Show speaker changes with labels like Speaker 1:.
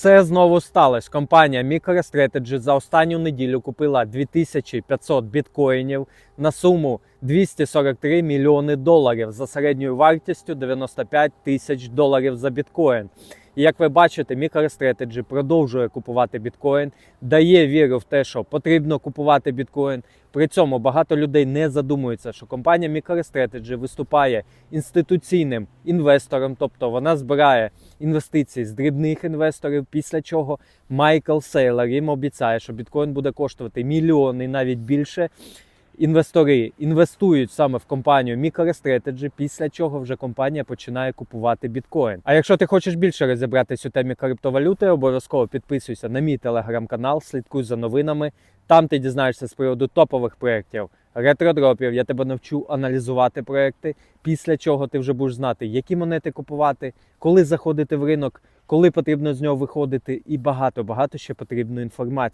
Speaker 1: Це знову сталося. Компанія MicroStrategy за останню неділю купила 2500 біткоїнів на суму 243 мільйони доларів за середньою вартістю 95 тисяч доларів за біткоін. І як ви бачите, MicroStrategy продовжує купувати біткоін, дає віру в те, що потрібно купувати біткоін. При цьому багато людей не задумується, що компанія MicroStrategy виступає інституційним інвестором, тобто вона збирає інвестиції з дрібних інвесторів. Після чого Майкл Сейлор їм обіцяє, що біткоін буде коштувати мільйони, навіть більше. Інвестори інвестують саме в компанію MicroStrategy, після чого вже компанія починає купувати біткоін. А якщо ти хочеш більше розібратись у темі криптовалюти, обов'язково підписуйся на мій телеграм-канал, слідкуй за новинами. Там ти дізнаєшся з приводу топових проєктів, ретродропів. Я тебе навчу аналізувати проекти. Після чого ти вже будеш знати, які монети купувати, коли заходити в ринок, коли потрібно з нього виходити, і багато багато ще потрібної інформації.